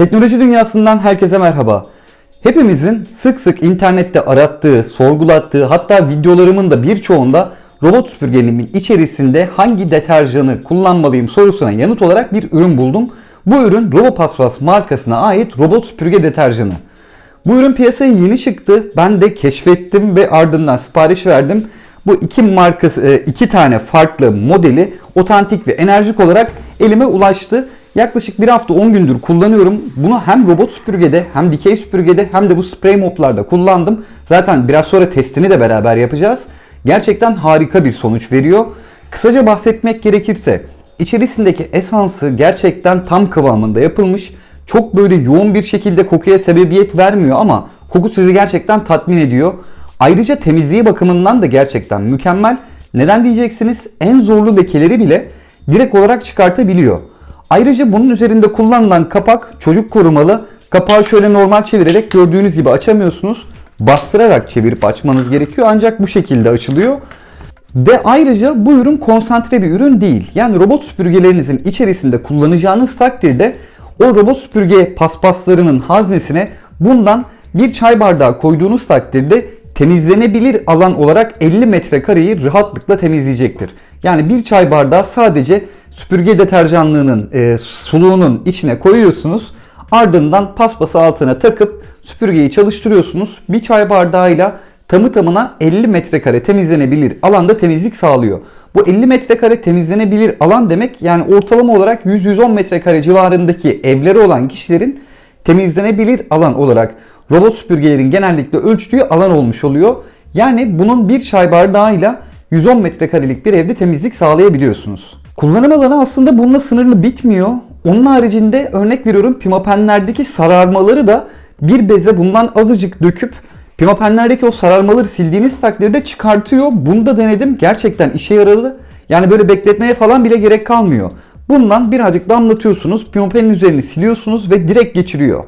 Teknoloji dünyasından herkese merhaba. Hepimizin sık sık internette arattığı, sorgulattığı hatta videolarımın da birçoğunda robot süpürgeliğimin içerisinde hangi deterjanı kullanmalıyım sorusuna yanıt olarak bir ürün buldum. Bu ürün Robopaspas markasına ait robot süpürge deterjanı. Bu ürün piyasaya yeni çıktı. Ben de keşfettim ve ardından sipariş verdim. Bu iki markası, e, iki tane farklı modeli otantik ve enerjik olarak elime ulaştı. Yaklaşık bir hafta 10 gündür kullanıyorum. Bunu hem robot süpürgede hem dikey süpürgede hem de bu spray moplarda kullandım. Zaten biraz sonra testini de beraber yapacağız. Gerçekten harika bir sonuç veriyor. Kısaca bahsetmek gerekirse içerisindeki esansı gerçekten tam kıvamında yapılmış. Çok böyle yoğun bir şekilde kokuya sebebiyet vermiyor ama koku sizi gerçekten tatmin ediyor. Ayrıca temizliği bakımından da gerçekten mükemmel. Neden diyeceksiniz? En zorlu lekeleri bile direkt olarak çıkartabiliyor. Ayrıca bunun üzerinde kullanılan kapak çocuk korumalı. Kapağı şöyle normal çevirerek gördüğünüz gibi açamıyorsunuz. Bastırarak çevirip açmanız gerekiyor ancak bu şekilde açılıyor. Ve ayrıca bu ürün konsantre bir ürün değil. Yani robot süpürgelerinizin içerisinde kullanacağınız takdirde o robot süpürge paspaslarının haznesine bundan bir çay bardağı koyduğunuz takdirde temizlenebilir alan olarak 50 metrekareyi rahatlıkla temizleyecektir. Yani bir çay bardağı sadece süpürge deterjanlığının e, suluğunun içine koyuyorsunuz. Ardından paspası altına takıp süpürgeyi çalıştırıyorsunuz. Bir çay bardağıyla tamı tamına 50 metrekare temizlenebilir alanda temizlik sağlıyor. Bu 50 metrekare temizlenebilir alan demek yani ortalama olarak 100-110 metrekare civarındaki evleri olan kişilerin temizlenebilir alan olarak robot süpürgelerin genellikle ölçtüğü alan olmuş oluyor. Yani bunun bir çay bardağıyla 110 metrekarelik bir evde temizlik sağlayabiliyorsunuz. Kullanım alanı aslında bununla sınırlı bitmiyor. Onun haricinde örnek veriyorum pimapenlerdeki sararmaları da bir beze bundan azıcık döküp pimapenlerdeki o sararmaları sildiğiniz takdirde çıkartıyor. Bunu da denedim. Gerçekten işe yaradı. Yani böyle bekletmeye falan bile gerek kalmıyor. Bundan birazcık damlatıyorsunuz. Pimapenin üzerini siliyorsunuz ve direkt geçiriyor.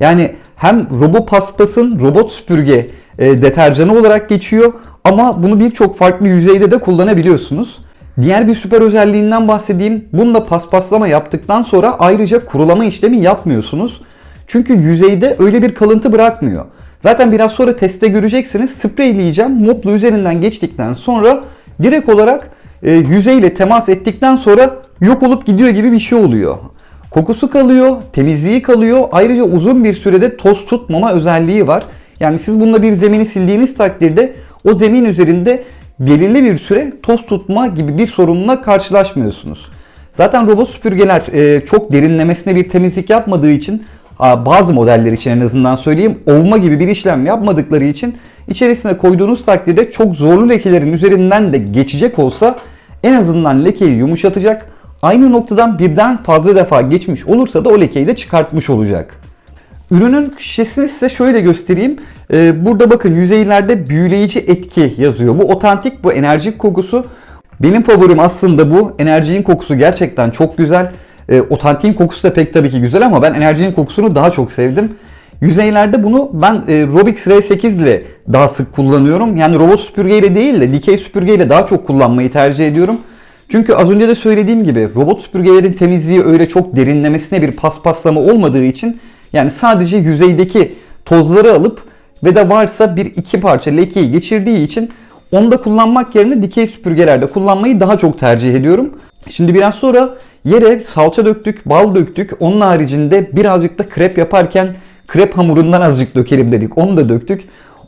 Yani hem robot paspasın robot süpürge e, deterjanı olarak geçiyor ama bunu birçok farklı yüzeyde de kullanabiliyorsunuz. Diğer bir süper özelliğinden bahsedeyim. Bunda paspaslama yaptıktan sonra ayrıca kurulama işlemi yapmıyorsunuz. Çünkü yüzeyde öyle bir kalıntı bırakmıyor. Zaten biraz sonra testte göreceksiniz. Spreyleyeceğim. Moplu üzerinden geçtikten sonra direkt olarak e, yüzeyle temas ettikten sonra yok olup gidiyor gibi bir şey oluyor. Kokusu kalıyor, temizliği kalıyor. Ayrıca uzun bir sürede toz tutmama özelliği var. Yani siz bununla bir zemini sildiğiniz takdirde o zemin üzerinde belirli bir süre toz tutma gibi bir sorunla karşılaşmıyorsunuz. Zaten robot süpürgeler e, çok derinlemesine bir temizlik yapmadığı için bazı modeller için en azından söyleyeyim ovma gibi bir işlem yapmadıkları için içerisine koyduğunuz takdirde çok zorlu lekelerin üzerinden de geçecek olsa en azından lekeyi yumuşatacak. Aynı noktadan birden fazla defa geçmiş olursa da o lekeyi de çıkartmış olacak. Ürünün şişesini size şöyle göstereyim. Ee, burada bakın yüzeylerde büyüleyici etki yazıyor. Bu otantik, bu enerjik kokusu. Benim favorim aslında bu. Enerjiğin kokusu gerçekten çok güzel. E, otantiğin kokusu da pek tabii ki güzel ama ben enerjinin kokusunu daha çok sevdim. Yüzeylerde bunu ben e, Robix R8 ile daha sık kullanıyorum. Yani robot süpürgeyle değil de dikey süpürgeyle daha çok kullanmayı tercih ediyorum. Çünkü az önce de söylediğim gibi robot süpürgelerin temizliği öyle çok derinlemesine bir paspaslama olmadığı için yani sadece yüzeydeki tozları alıp ve de varsa bir iki parça lekeyi geçirdiği için onu da kullanmak yerine dikey süpürgelerde kullanmayı daha çok tercih ediyorum. Şimdi biraz sonra yere salça döktük, bal döktük. Onun haricinde birazcık da krep yaparken krep hamurundan azıcık dökelim dedik. Onu da döktük.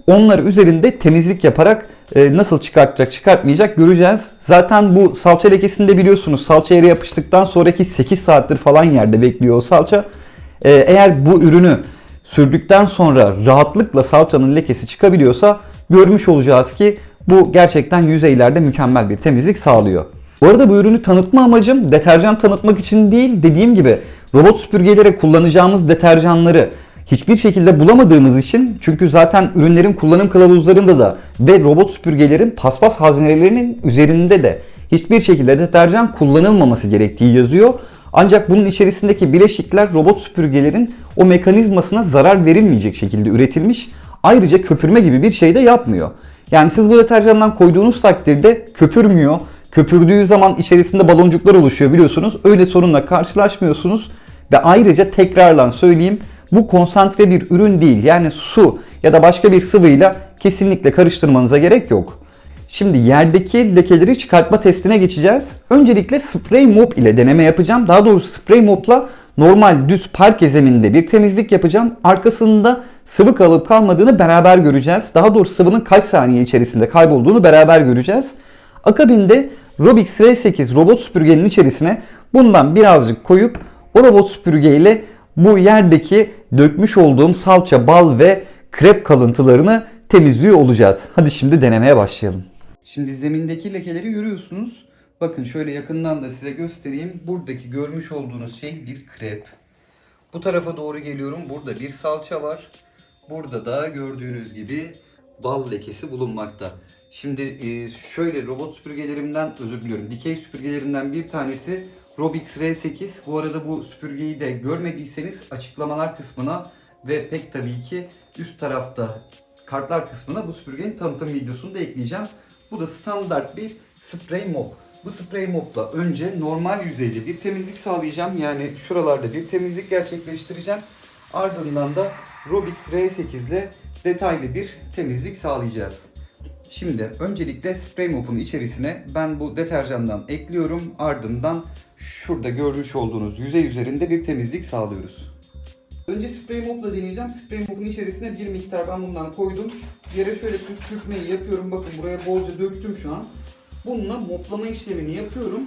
Onları üzerinde temizlik yaparak e, nasıl çıkartacak çıkartmayacak göreceğiz. Zaten bu salça lekesini de biliyorsunuz. Salça yere yapıştıktan sonraki 8 saattir falan yerde bekliyor o salça. E, eğer bu ürünü sürdükten sonra rahatlıkla salçanın lekesi çıkabiliyorsa görmüş olacağız ki bu gerçekten yüzeylerde mükemmel bir temizlik sağlıyor. Bu arada bu ürünü tanıtma amacım deterjan tanıtmak için değil dediğim gibi robot süpürgelere kullanacağımız deterjanları hiçbir şekilde bulamadığımız için çünkü zaten ürünlerin kullanım kılavuzlarında da ve robot süpürgelerin paspas hazinelerinin üzerinde de hiçbir şekilde deterjan kullanılmaması gerektiği yazıyor. Ancak bunun içerisindeki bileşikler robot süpürgelerin o mekanizmasına zarar verilmeyecek şekilde üretilmiş. Ayrıca köpürme gibi bir şey de yapmıyor. Yani siz bu deterjandan koyduğunuz takdirde köpürmüyor. Köpürdüğü zaman içerisinde baloncuklar oluşuyor biliyorsunuz. Öyle sorunla karşılaşmıyorsunuz. Ve ayrıca tekrarlan söyleyeyim bu konsantre bir ürün değil. Yani su ya da başka bir sıvıyla kesinlikle karıştırmanıza gerek yok. Şimdi yerdeki lekeleri çıkartma testine geçeceğiz. Öncelikle sprey mop ile deneme yapacağım. Daha doğrusu sprey mopla normal düz parke zemininde bir temizlik yapacağım. Arkasında sıvı kalıp kalmadığını beraber göreceğiz. Daha doğrusu sıvının kaç saniye içerisinde kaybolduğunu beraber göreceğiz. Akabinde Robix R8 robot süpürgenin içerisine bundan birazcık koyup o robot süpürgeyle bu yerdeki dökmüş olduğum salça, bal ve krep kalıntılarını temizliyor olacağız. Hadi şimdi denemeye başlayalım. Şimdi zemindeki lekeleri görüyorsunuz. Bakın şöyle yakından da size göstereyim. Buradaki görmüş olduğunuz şey bir krep. Bu tarafa doğru geliyorum. Burada bir salça var. Burada da gördüğünüz gibi bal lekesi bulunmakta. Şimdi e, şöyle robot süpürgelerimden özür diliyorum. Dikey süpürgelerimden bir tanesi Robix R8. Bu arada bu süpürgeyi de görmediyseniz açıklamalar kısmına ve pek tabii ki üst tarafta kartlar kısmına bu süpürgenin tanıtım videosunu da ekleyeceğim. Bu da standart bir sprey mop. Bu sprey mopla önce normal yüzeyde bir temizlik sağlayacağım. Yani şuralarda bir temizlik gerçekleştireceğim. Ardından da Robix R8 ile detaylı bir temizlik sağlayacağız. Şimdi öncelikle sprey mopun içerisine ben bu deterjandan ekliyorum. Ardından şurada görmüş olduğunuz yüzey üzerinde bir temizlik sağlıyoruz. Önce sprey mopla deneyeceğim. Sprey mopun içerisine bir miktar ben bundan koydum. Yere şöyle püskürtmeyi yapıyorum. Bakın buraya bolca döktüm şu an. Bununla moplama işlemini yapıyorum.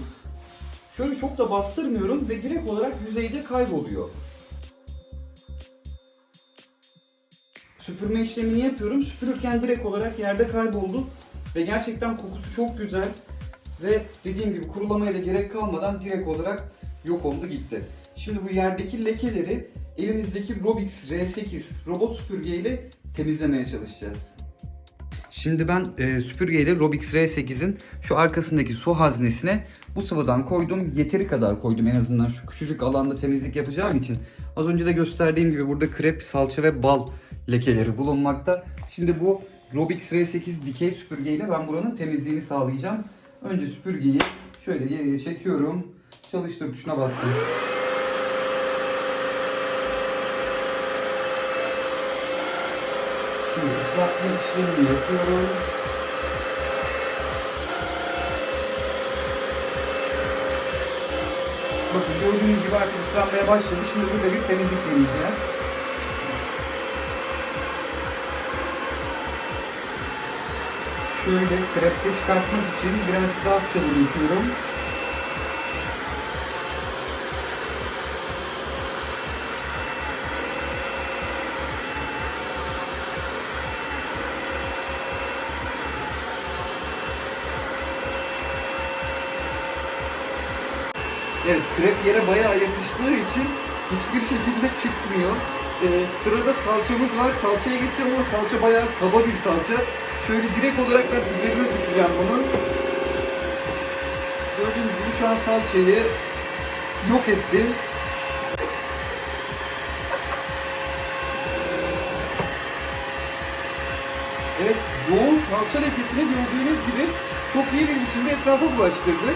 Şöyle çok da bastırmıyorum ve direkt olarak yüzeyde kayboluyor. Süpürme işlemini yapıyorum. Süpürürken direkt olarak yerde kayboldu. Ve gerçekten kokusu çok güzel. Ve dediğim gibi kurulamaya da gerek kalmadan direkt olarak yok oldu gitti. Şimdi bu yerdeki lekeleri elimizdeki Robix R8 robot süpürge ile temizlemeye çalışacağız. Şimdi ben e, süpürgeyle Robix R8'in şu arkasındaki su haznesine bu sıvıdan koydum. Yeteri kadar koydum en azından şu küçücük alanda temizlik yapacağım için. Az önce de gösterdiğim gibi burada krep, salça ve bal lekeleri bulunmakta. Şimdi bu Robix R8 dikey süpürgeyle ben buranın temizliğini sağlayacağım. Önce süpürgeyi şöyle geriye çekiyorum. Çalıştır tuşuna bastım. Islatma işlemini yapıyorum. Bakın gördüğünüz gibi artık ıslanmaya başladı. Şimdi burada bir temizlik deneyeceğiz. Şöyle krepte çıkartmak için biraz daha sıvı yapıyorum. Evet, krep yere bayağı yapıştığı için hiçbir şekilde çıkmıyor. Ee, sırada salçamız var. Salçaya geçeceğim ama salça bayağı kaba bir salça. Şöyle direkt olarak ben üzerine düşeceğim bunun. Gördüğünüz gibi şu an salçayı yok ettim. Evet, yoğun salça lekesini gördüğünüz gibi çok iyi bir biçimde etrafa bulaştırdı.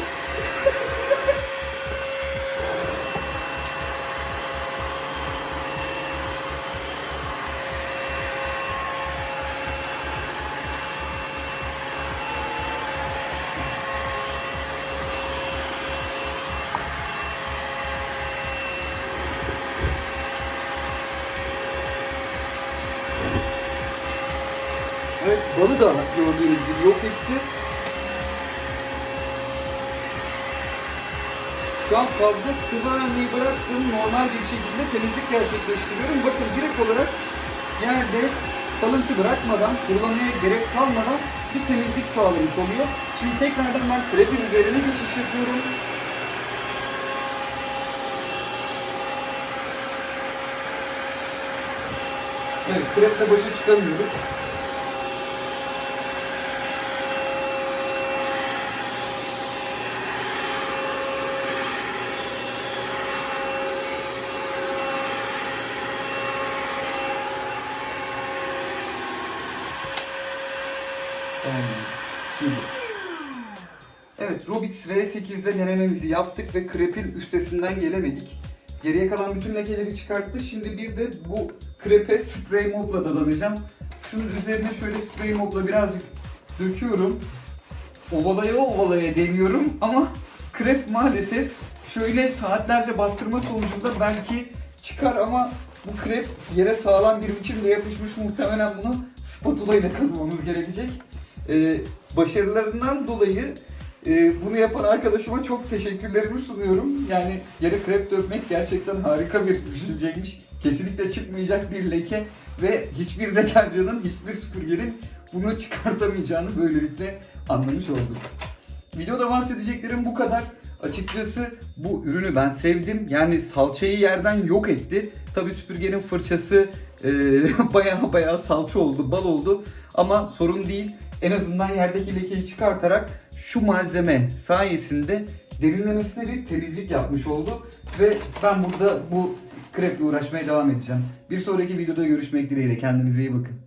Evet, balı da gördüğünüz gibi yok etti. Şu an fazla sıvı vermeyi bıraktım. Normal bir şekilde temizlik gerçekleştiriyorum. Bakın direkt olarak yerde kalıntı bırakmadan, kurulamaya gerek kalmadan bir temizlik sağlamış oluyor. Şimdi tekrardan ben krepin üzerine geçiş yapıyorum. Evet, kreple başa çıkamıyoruz. Evet Robix R8'de denememizi yaptık ve krepin üstesinden gelemedik. Geriye kalan bütün lekeleri çıkarttı. Şimdi bir de bu krepe sprey mopla dadanacağım. Şunun üzerine şöyle sprey mopla birazcık döküyorum. Ovalaya ovalaya deniyorum ama krep maalesef şöyle saatlerce bastırma sonucunda belki çıkar ama bu krep yere sağlam bir biçimde yapışmış. Muhtemelen bunu spatula ile kazımamız gerekecek. Ee, başarılarından dolayı e, bunu yapan arkadaşıma çok teşekkürlerimi sunuyorum. Yani yere krep dökmek gerçekten harika bir düşünceymiş. Kesinlikle çıkmayacak bir leke ve hiçbir deterjanın, hiçbir süpürgenin bunu çıkartamayacağını böylelikle anlamış olduk. Videoda bahsedeceklerim bu kadar. Açıkçası bu ürünü ben sevdim. Yani salçayı yerden yok etti. Tabii süpürgenin fırçası e, bayağı bayağı salça oldu, bal oldu. Ama sorun değil. En azından yerdeki lekeyi çıkartarak şu malzeme sayesinde derinlemesine bir temizlik yapmış oldu. Ve ben burada bu kreple uğraşmaya devam edeceğim. Bir sonraki videoda görüşmek dileğiyle. Kendinize iyi bakın.